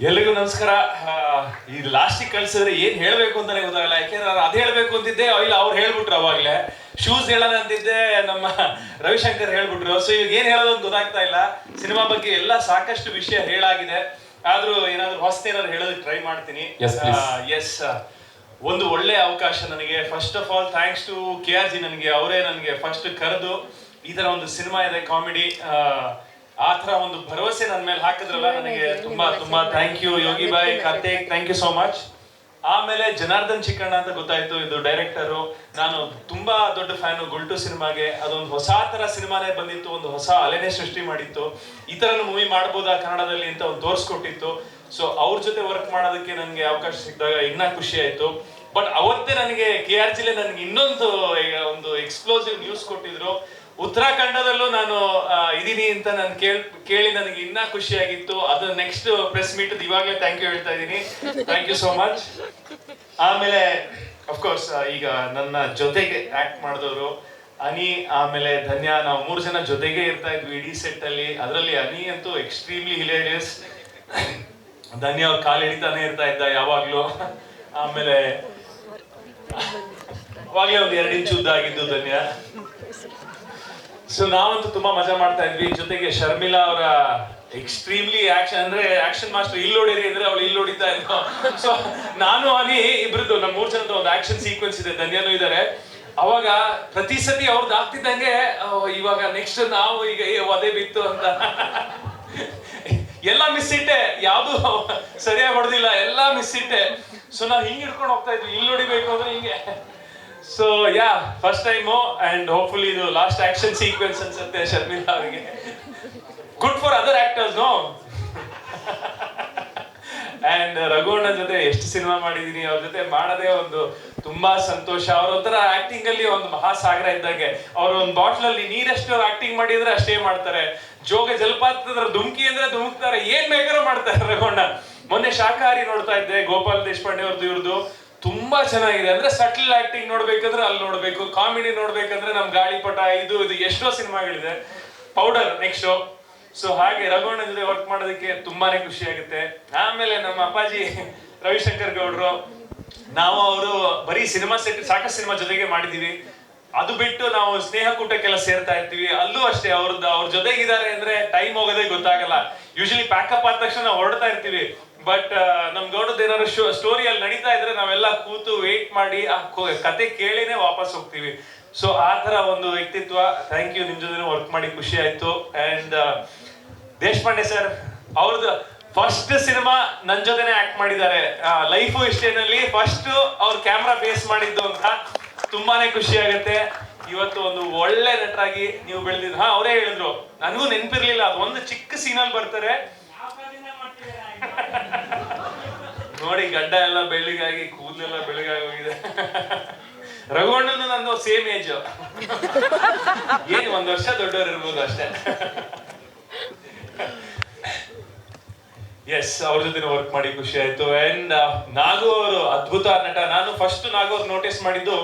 ಎಲ್ರಿಗೂ ನಮಸ್ಕಾರ. ಈ ಲಾಸ್ಟಿಗೆ ಕಳ್ಸಿದ್ರೆ ಏನ್ ಹೇಳ್ಬೇಕು ಅಂತಾನೆ ಗೊತ್ತಾಗಲ್ಲ. ಯಾಕೆಂದ್ರೆ ನಾನು ಅದ್ ಹೇಳ್ಬೇಕು ಅಂತಿದ್ದೆ ಇಲ್ಲ ಅವ್ರು ಹೇಳ್ಬಿಟ್ರು ಅವಾಗ್ಲೇ. ಶೂಸ್ ಹೇಳೋಣ ಅಂತಿದ್ದೆ ನಮ್ಮ ರವಿಶಂಕರ್ ಹೇಳ್ಬಿಟ್ರು. ಸೊ ಇವಾಗ ಏನ್ ಹೇಳೋದು ಅಂತ ಗೊತ್ತಾಗ್ತಾ ಇಲ್ಲ. ಸಿನಿಮಾ ಬಗ್ಗೆ ಎಲ್ಲ ಸಾಕಷ್ಟು ವಿಷಯ ಹೇಳಾಗಿದೆ. ಆದ್ರೂ ಏನಾದ್ರು ಹೊಸತೇನಾದ್ರು ಹೇಳೋದಕ್ಕೆ ಟ್ರೈ ಮಾಡ್ತೀನಿ. ಎಸ್ ಒಂದು ಒಳ್ಳೆ ಅವಕಾಶ ನನಗೆ. First of all thanks to K R G ನನಗೆ ಅವರೇ ನನಗೆ ಫಸ್ಟ್ ಕರೆದು ಈ ತರ ಒಂದು ಸಿನಿಮಾ ಇದೆ ಕಾಮಿಡಿ ಆ ತರ ಒಂದು ಭರವಸೆ ನನ್ನ ಮೇಲೆ ಹಾಕಿದ್ರಲ್ಲ ನನಗೆ ತುಂಬಾ ತುಂಬಾ thank you Yogi bye Karthik thank you so much ಆಮೇಲೆ ಜನಾರ್ದನ್ ಚಿಕ್ಕಣ್ಣ ಅಂತ ಗೊತ್ತಾಯ್ತು ಇದು ಡೈರೆಕ್ಟರು ನಾನು ತುಂಬಾ ದೊಡ್ಡ ಫ್ಯಾನು ಗುಲ್ಟು ಸಿನಿಮಾಗೆ. ಅದೊಂದು ಹೊಸ ತರ ಸಿನಿಮಾನೇ ಬಂದಿತ್ತು ಒಂದು ಹೊಸ ಅಲೆನೇ ಸೃಷ್ಟಿ ಮಾಡಿತ್ತು. ಈ ತರ ಮೂವಿ ಮಾಡ್ಬೋದಾ ಕನ್ನಡದಲ್ಲಿ ಅಂತ ಒಂದು ತೋರಿಸ್ಕೊಟ್ಟಿತ್ತು. ಸೊ ಅವ್ರ ಜೊತೆ ವರ್ಕ್ ಮಾಡೋದಕ್ಕೆ ನನಗೆ ಅವಕಾಶ ಸಿಕ್ಕಿದಾಗ ಇನ್ನ ಖುಷಿ ಆಯ್ತು. ಬಟ್ ಅವತ್ತೇ ನನಗೆ ಕೆ ಆರ್ ಜಿಲೆ ನನಗೆ ಇನ್ನೊಂದು ಒಂದು ಎಕ್ಸ್ಪ್ಲೋಸಿವ್ ನ್ಯೂಸ್ ಕೊಟ್ಟಿದ್ರು. ಉತ್ತರಾಖಂಡದಲ್ಲೂ ನಾನು ಇದೀನಿ ಅಂತ ನಾನು ಕೇಳ್, ಕೇಳಿ ನನಗೆ ಇನ್ನ ಖುಷಿಯಾಗಿತ್ತು. ಅದು ನೆಕ್ಸ್ಟ್ ಪ್ರೆಸ್ ಮೀಟ್ ಇವಾಗಲೇ ಥ್ಯಾಂಕ್ ಯು ಹೇಳ್ತಾ ಇದ್ದೀನಿ ಥ್ಯಾಂಕ್ ಯು ಸೋ ಮಚ್ ಆಮೇಲೆ ಅಫ್ಕೋರ್ಸ್ ಈಗ ನನ್ನ ಜೊತೆಗೆ ಆಕ್ಟ್ ಮಾಡಿದವರು ಅನಿ ಆಮೇಲೆ ಧನ್ಯ, ನಾವು ಮೂರು ಜನ ಜೊತೆಗೆ ಇರ್ತಾ ಇದ್ವಿ ಇಡೀ ಸೆಟ್ ಅಲ್ಲಿ. ಅದರಲ್ಲಿ ಅನಿ ಅಂತೂ ಎಕ್ಸ್ಟ್ರೀಮ್ಲಿ ಹಿಲೇರಿಯಸ್ ಧನ್ಯ ಅವ್ರು ಕಾಲು ಹಿಡಿತಾನೆ ಇರ್ತಾ ಇದ್ದ ಯಾವಾಗ್ಲೂ. ಆಮೇಲೆ, ಅವಾಗ್ಲೇ ಒಂದು ಎರಡು ಇಂಚು ಉದ್ದ ಆಗಿದ್ದು ಧನ್ಯ. ಸೊ ನಾವಂತೂ ತುಂಬಾ ಮಜಾ ಮಾಡ್ತಾ ಇದ್ವಿ. ಜೊತೆಗೆ ಶರ್ಮಿಲಾ ಅವರ ಎಕ್ಸ್ಟ್ರೀಮ್ಲಿ ಆಕ್ಷನ್ ಅಂದ್ರೆ ಆಕ್ಷನ್ ಮಾಸ್ಟರ್ ಇಲ್ಲಿ ಹೊಡೀರಿ ಅಂದ್ರೆ ಅವಳು ಇಲ್ಲಿ ಹೊಡಿತಾ ಸೊ ನಾನು, ಅನಿ ಇಬ್ರದ್ದು ನಮ್ಮ ಮೂರ್ ಜನದ ಒಂದು ಆಕ್ಷನ್ ಸೀಕ್ವೆನ್ಸ್ ಇದೆ. ಧನ್ಯನೂ ಇದಾರೆ. ಅವಾಗ ಪ್ರತಿ ಸತಿ ಅವ್ರದ್ದು ಆಗ್ತಿದ್ದಂಗೆ ಇವಾಗ ನೆಕ್ಸ್ಟ್ ನಾವು ಈಗ ಅದೇ ಬಿತ್ತು ಅಂತ. ಎಲ್ಲ ಮಿಸ್ ಇಟ್ಟೆ. ಯಾವುದು ಸರಿಯಾಗಿ ಹೊಡೆದಿಲ್ಲ. ಎಲ್ಲ ಮಿಸ್ ಇಟ್ಟೆ. ಸೊ ನಾವು ಹಿಂಗೆ ಹಿಡ್ಕೊಂಡು ಹೋಗ್ತಾ ಇದ್ವಿ. ಇಲ್ಲಿ ಹೊಡಿಬೇಕು ಅಂದ್ರೆ ಹಿಂಗೆ. So ya first time and hopefully ಇದು ಲಾಸ್ಟ್ ಆಕ್ಷನ್ ಸೀಕ್ವೆನ್ಸ್ ಅನ್ಸುತ್ತೆ ಶರ್ಮಿಲಾ ಅವರಿಗೆ good for other actors no and ರಘುವಣ್ಣ ಜೊತೆ ಎಷ್ಟು ಸಿನಿಮಾ ಮಾಡಿದೀನಿ, ಅವ್ರ ಜೊತೆ ಮಾಡೋದೇ ಒಂದು ತುಂಬಾ ಸಂತೋಷ. ಅವ್ರ ಒಂಥರ ಆಕ್ಟಿಂಗ್ ಅಲ್ಲಿ ಒಂದು ಮಹಾಸಾಗರ ಇದ್ದಂಗೆ. ಅವ್ರ ಒಂದು ಬಾಟ್ಲ್ ಅಲ್ಲಿ ನೀರೆಷ್ಟು ಆಕ್ಟಿಂಗ್ ಮಾಡಿದ್ರೆ ಅಷ್ಟೇ ಮಾಡ್ತಾರೆ. ಜೋಗ ಜಲಪಾತದ ಧುಮ್ಕಿ ಅಂದ್ರೆ ಧುಮುಕ್ತಾರೆ. ಏನ್ ಬೇಕಾದ್ರೂ ಮಾಡ್ತಾರೆ ರಘುವಣ್ಣ ಮೊನ್ನೆ ಶಾಖಾಹಾರಿ ನೋಡ್ತಾ ಇದ್ದೆ ಗೋಪಾಲ್ ದೇಶಪಾಂಡೆ ಅವ್ರದ್ದು ಇವ್ರದ್ದು. ತುಂಬಾ ಚೆನ್ನಾಗಿದೆ. ಅಂದ್ರೆ ಸಟಲ್ ಆಕ್ಟಿಂಗ್ ನೋಡ್ಬೇಕಂದ್ರೆ ಅಲ್ಲಿ ನೋಡ್ಬೇಕು ಕಾಮಿಡಿ ನೋಡ್ಬೇಕಂದ್ರೆ ನಮ್ ಗಾಳಿಪಟ, ಇದು ಇದು ಎಷ್ಟೋ ಸಿನಿಮಾಗಳಿದೆ. ಪೌಡರ್ ನೆಕ್ಸ್ಟ್ ಸೊ ಹಾಗೆ ರಘುವಣ್ಣ ಜೊತೆ ವರ್ಕ್ ಮಾಡೋದಕ್ಕೆ ತುಂಬಾನೇ ಖುಷಿ ಆಗುತ್ತೆ. ಆಮೇಲೆ ನಮ್ಮ ಅಪ್ಪಾಜಿ ರವಿಶಂಕರ್ ಗೌಡ್ರು, ನಾವು ಅವರು ಬರೀ ಸಿನಿಮಾ ಸೆಟ್ ಸಾಕಷ್ಟು ಸಿನಿಮಾ ಜೊತೆಗೆ ಮಾಡಿದೀವಿ ಅದು ಬಿಟ್ಟು ನಾವು ಸ್ನೇಹಕೂಟಕ್ಕೆಲ್ಲ ಸೇರ್ತಾ ಇರ್ತೀವಿ. ಅಲ್ಲೂ ಅಷ್ಟೇ ಅವ್ರದ್ದು ಅವ್ರ ಜೊತೆಗಿದ್ದಾರೆ ಅಂದ್ರೆ ಟೈಮ್ ಹೋಗೋದೇ ಗೊತ್ತಾಗಲ್ಲ. ಯೂಶಲಿ ಪ್ಯಾಕಪ್ ಆದ ತಕ್ಷಣ ನಾವು ಹೊರಡ್ತಾ ಇರ್ತೀವಿ. ಬಟ್ ನಮ್ ಗೌಡದ ಏನಾದ್ರು ಸ್ಟೋರಿ ಅಲ್ಲಿ ನಡೀತಾ ಇದ್ರೆ ನಾವೆಲ್ಲ ಕೂತು ವೇಟ್ ಮಾಡಿ, ಆ ಕತೆ ಕೇಳಿನೇ ವಾಪಸ್ ಹೋಗ್ತೀವಿ. ಸೊ ಆ ತರ ಒಂದು ವ್ಯಕ್ತಿತ್ವ. ಥ್ಯಾಂಕ್ ಯು ನಿಮ್ ಜೊತೆ ವರ್ಕ್ ಮಾಡಿ ಖುಷಿ ಆಯ್ತು. ಅಂಡ್ ದೇಶಪಾಂಡೆ ಸರ್ ಅವ್ರದ್ದು ಫಸ್ಟ್ ಸಿನಿಮಾ ನನ್ ಜೊತೆನೆ ಆಕ್ಟ್ ಮಾಡಿದ್ದಾರೆ. ಲೈಫು ಇಷ್ಟೇನಲ್ಲಿ ಫಸ್ಟ್ ಅವ್ರ ಕ್ಯಾಮ್ರಾ ಬೇಸ್ ಮಾಡಿದ್ದು ಅಂತ ತುಂಬಾನೇ ಖುಷಿ ಆಗುತ್ತೆ. ಇವತ್ತು ಒಂದು ಒಳ್ಳೆ ನಟರಾಗಿ ನೀವು ಬೆಳೆದಿದ್ರು ಹಾ, ಅವರೇ ಹೇಳಿದ್ರು. ನನಗೂ ನೆನಪಿರ್ಲಿಲ್ಲ. ಅದು ಒಂದು ಚಿಕ್ಕ ಸೀನಲ್ಲಿ ಬರ್ತಾರೆ. ನೋಡಿ ಗಡ್ಡ ಎಲ್ಲ ಬೆಳ್ಳಿಗಾಗಿ, ಕೂದಲೆಲ್ಲ ಬೆಳಗಾಗಿ ಹೋಗಿದೆ. ರಘುವಣ್ಣನು ನಂದು ಸೇಮ್ ಏಜ್ ಏನು ಒಂದ್ ವರ್ಷ ದೊಡ್ಡವರು ಇರ್ಬೋದು ಅಷ್ಟೇ. ಎಸ್ ಅವ್ರ ಜೊತೆ ವರ್ಕ್ ಮಾಡಿ ಖುಷಿ ಆಯ್ತು. ಅಂಡ್ ನಾಗು ಅವರು, ಅದ್ಭುತ ನಟ. ನಾನು ಫಸ್ಟ್ ನಾಗು ಅವ್ರು ನೋಟಿಸ್ ಮಾಡಿದ್ದು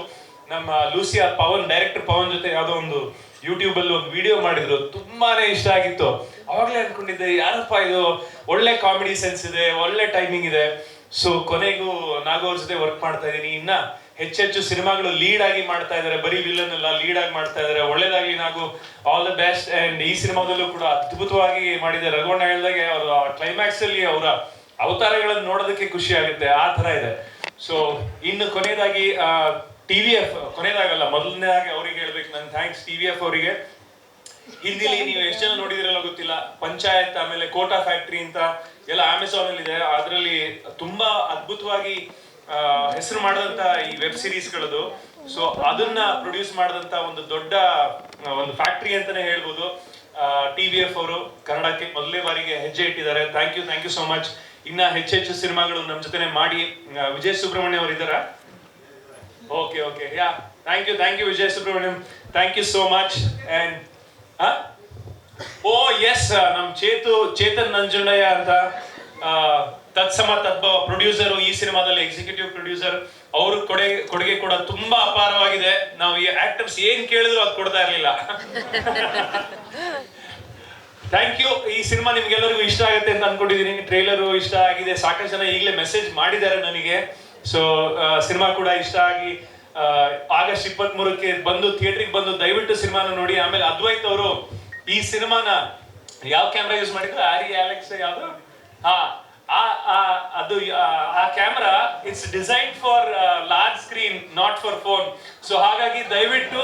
ನಮ್ಮ ಲೂಸಿಯಾ ಪವನ್ ಡೈರೆಕ್ಟರ್ ಪವನ್ ಜೊತೆ ಯಾವ್ದೋ ಒಂದು ಯೂಟ್ಯೂಬ್ ಅಲ್ಲಿ ಒಂದು ವಿಡಿಯೋ ಮಾಡಿದ್ರು. ತುಂಬಾನೇ ಇಷ್ಟ ಆಗಿತ್ತು. ಅವಾಗ್ಲೇ ಅನ್ಕೊಂಡಿದ್ದೆ, ಯಾರಪ್ಪ ಇದು? ಒಳ್ಳೆ ಕಾಮಿಡಿ ಸೆನ್ಸ್ ಇದೆ, ಒಳ್ಳೆ ಟೈಮಿಂಗ್ ಇದೆ. ಸೊ ಕೊನೆಗೂ ನಾಗೋರ್ ಜೊತೆ ವರ್ಕ್ ಮಾಡ್ತಾ ಇದ್ದೀನಿ. ಇನ್ನ ಹೆಚ್ಚೆಚ್ಚು ಸಿನಿಮಾಗಳು ಲೀಡ್ ಆಗಿ ಮಾಡ್ತಾ ಇದಾರೆ. ಬರೀ ವಿಲನ್ ಅಲ್ಲ ಲೀಡ್ ಆಗಿ ಮಾಡ್ತಾ ಇದಾರೆ. ಒಳ್ಳೇದಾಗಿ ನಾವು ಆಲ್ ದ ಬೆಸ್ಟ್ ಅಂಡ್ ಈ ಸಿನಿಮಾದಲ್ಲೂ ಕೂಡ ಅದ್ಭುತವಾಗಿ ಮಾಡಿದೆ ರಘುವಣ್ಣ ಹೇಳ್ದಾಗೆ ಅವರ ಕ್ಲೈಮ್ಯಾಕ್ಸ್ ಅಲ್ಲಿ ಅವರ ಅವತಾರಗಳನ್ನು ನೋಡೋದಕ್ಕೆ ಖುಷಿ ಆಗುತ್ತೆ. ಆ ತರ ಇದೆ. ಸೊ ಇನ್ನು ಕೊನೆಯದಾಗಿ ಟಿ ವಿ ಎಫ್ ಕೊನೆಯದಾಗಲ್ಲ, ಮೊದಲನೇದಾಗಿ ಅವ್ರಿಗೆ ಹೇಳ್ಬೇಕು. ನನ್ ಥ್ಯಾಂಕ್ಸ್ ಟಿ ವಿ ಎಫ್ ಅವರಿಗೆ. ಹಿಂದಿಲಿ ನೀವು ಎಷ್ಟು ಜನ ನೋಡಿದಿರಲ್ಲ ಗೊತ್ತಿಲ್ಲ. ಪಂಚಾಯತ್, ಆಮೇಲೆ ಕೋಟಾ ಫ್ಯಾಕ್ಟ್ರಿ ಅಂತ ಎಲ್ಲ ಅಮೆಝಾನ್ ಅಲ್ಲಿ ಇದೆ ಅದರಲ್ಲಿ ತುಂಬಾ ಅದ್ಭುತವಾಗಿ ಹೆಸರು ಮಾಡಿದಂತ ಈ ವೆಬ್ ಸಿರೀಸ್ಗಳದು ಸೊ ಅದನ್ನ ಪ್ರೊಡ್ಯೂಸ್ ಮಾಡಿದಂತ ಒಂದು ದೊಡ್ಡ ಒಂದು ಫ್ಯಾಕ್ಟ್ರಿ ಅಂತಾನೆ ಹೇಳ್ಬೋದು. ಟಿ ವಿ ಎಫ್ ಅವರು ಕನ್ನಡಕ್ಕೆ ಮೊದಲನೇ ಬಾರಿಗೆ ಹೆಜ್ಜೆ ಇಟ್ಟಿದ್ದಾರೆ. Thank you thank you so much ಇನ್ನ ಹೆಚ್ಚೆಚ್ಚು ಸಿನಿಮಾಗಳು ನಮ್ಮ ಜೊತೆನೆ ಮಾಡಿ ವಿಜಯ್ ಸುಬ್ರಹ್ಮಣ್ಯ ಅವರು ಇದ್ದಾರಾ? Okay okay ya thank you thank you Vijay Subrahmanyam. Thank you so much and O S ನಮ್ ಚೇತು, ಚೇತನ್ ನಂಜುಂಡಯ್ಯ ಅಂತ ತತ್ಸಮ ತದ್ಭವ ಪ್ರೊಡ್ಯೂಸರ್ ಈ ಸಿನಿಮಾದಲ್ಲಿ ಎಕ್ಸಿಕ್ಯೂಟಿವ್ ಪ್ರೊಡ್ಯೂಸರ್ ಅವ್ರ ಕೊಡುಗೆ ಕೊಡುಗೆ ಕೂಡ ತುಂಬಾ ಅಪಾರವಾಗಿದೆ. ನಾವು ಈ ಆಕ್ಟರ್ಸ್ ಏನ್ ಕೇಳಿದ್ರು ಅದು ಕೊಡ್ತಾ ಇರ್ಲಿಲ್ಲ. ಥ್ಯಾಂಕ್ ಯು ಈ ಸಿನಿಮಾ ನಿಮ್ಗೆಲ್ಲರಿಗೂ ಇಷ್ಟ ಆಗುತ್ತೆ ಅಂತ ಅನ್ಕೊಂಡಿದೀನಿ. ಟ್ರೈಲರು ಇಷ್ಟ ಆಗಿದೆ. ಸಾಕಷ್ಟು ಜನ ಈಗಲೇ ಮೆಸೇಜ್ ಮಾಡಿದ್ದಾರೆ ನನಗೆ. ಸೊ ಸಿನಿಮಾ ಕೂಡ ಇಷ್ಟ ಆಗಿ ಆಗಸ್ಟ್ ಇಪ್ಪತ್ತ್ ಮೂರಕ್ಕೆ ಬಂದು ಥಿಯೇಟ್ರಿಗೆ ಬಂದು ದಯವಿಟ್ಟು ಸಿನಿಮಾನ ನೋಡಿ, ಆಮೇಲೆ ಅದ್ವೈತ್ ಅವರು ಈ ಸಿನಿಮಾನ ಯಾವ ಕ್ಯಾಮ್ರಾ ಯೂಸ್ ಮಾಡಿದ್ರು? ಆರಿ ಅಲೆಕ್ಸ್ ಯಾವ್ದು? ಹಾ ಅದು, ಆ- camera it's design for large screen not for phone so ಹಾಗಾಗಿ ದಯವಿಟ್ಟು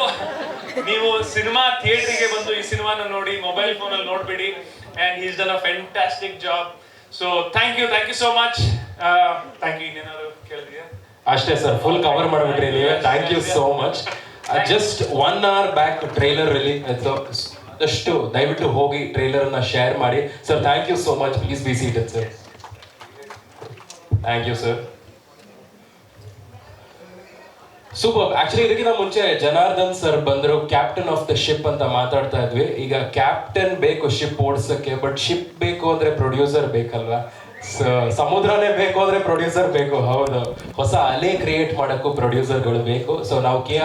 ನೀವು ಸಿನಿಮಾ ಥಿಯೇಟ್ರಿಗೆ ಬಂದು ಈ ಸಿನಿಮಾನ ನೋಡಿ ಮೊಬೈಲ್ ಫೋನ್ ಅಲ್ಲಿ ನೋಡ್ಬೇಡಿ and is done a fantastic job so thank you thank you so much thank you ಇನ್ನೇನಾದ್ರು ಕೇಳಿದ್ಯಾ? ಅಷ್ಟೇ ಸರ್ ಫುಲ್ ಕವರ್ ಮಾಡ್ಬಿಟ್ರಿ ನೀವೇ. Thank you so much just one hour back trailer release ಆದಷ್ಟು ದಯವಿಟ್ಟು ಹೋಗಿ ಟ್ರೈಲರ್ ಅನ್ನ share ಮಾಡಿ. Sir thank you so much please be seated sir thank you sir super actually ಇದಕ್ಕಿಂತ ಮುಂಚೆ ಜನಾರ್ದನ್ ಸರ್ ಬಂದರು ಕ್ಯಾಪ್ಟನ್ ಆಫ್ ದ ಶಿಪ್ ಅಂತ ಮಾತಾಡ್ತಾ ಇದ್ವಿ. ಈಗ ಕ್ಯಾಪ್ಟನ್ ಬೇಕು ಶಿಪ್ ಓಡಿಸಕ್ಕೆ ಬಟ್ ಶಿಪ್ ಬೇಕು ಅಂದ್ರೆ ಪ್ರೊಡ್ಯೂಸರ್ ಬೇಕಲ್ವಾ? ಸಮುದ್ರನೇ ಬೇಕು ಅಂದ್ರೆ ಪ್ರೊಡ್ಯೂಸರ್ ಬೇಕು, ಹೌದು. ಹೊಸ ಅಲೆ ಕ್ರಿಯೇಟ್ ಮಾಡಕ್ಕೂ ಪ್ರೊಡ್ಯೂಸರ್ಗಳು ಬೇಕು. ಸೊ ನಾವು ಕೆ